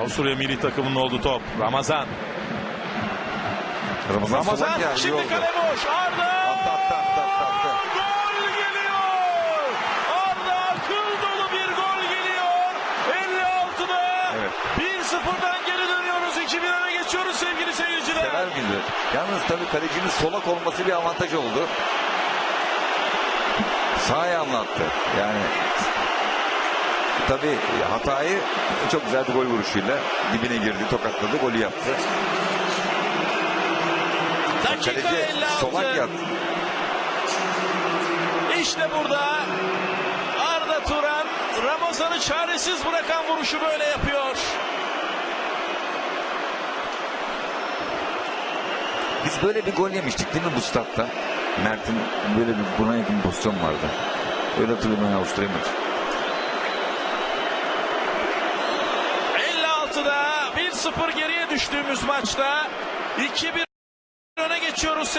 Avusturya milli takımının olduğu top. Ramazan. Ramazan, Ramazan iyi şimdi oldu. kale boş. Arda. Attı attı attı attı. attı. Gol geliyor. Arda akıl dolu bir gol geliyor. 56'da Evet. 1-0'dan geri dönüyoruz. 2-1 öne geçiyoruz sevgili seyirciler. Sever midir? Yalnız tabii kalecinin solak olması bir avantaj oldu. Sağ ayağımla attı. Yani tabii hatayı çok güzel bir gol vuruşuyla dibine girdi, tokatladı, golü yaptı. Dakika Kaleci 56. solak yattı. İşte burada Arda Turan Ramazan'ı çaresiz bırakan vuruşu böyle yapıyor. Biz böyle bir gol yemiştik değil mi bu statta? Mert'in böyle bir buna yakın pozisyon vardı. Öyle hatırlıyorum ben Avusturya 56'da 1-0 geriye düştüğümüz maçta 2-1 öne geçiyoruz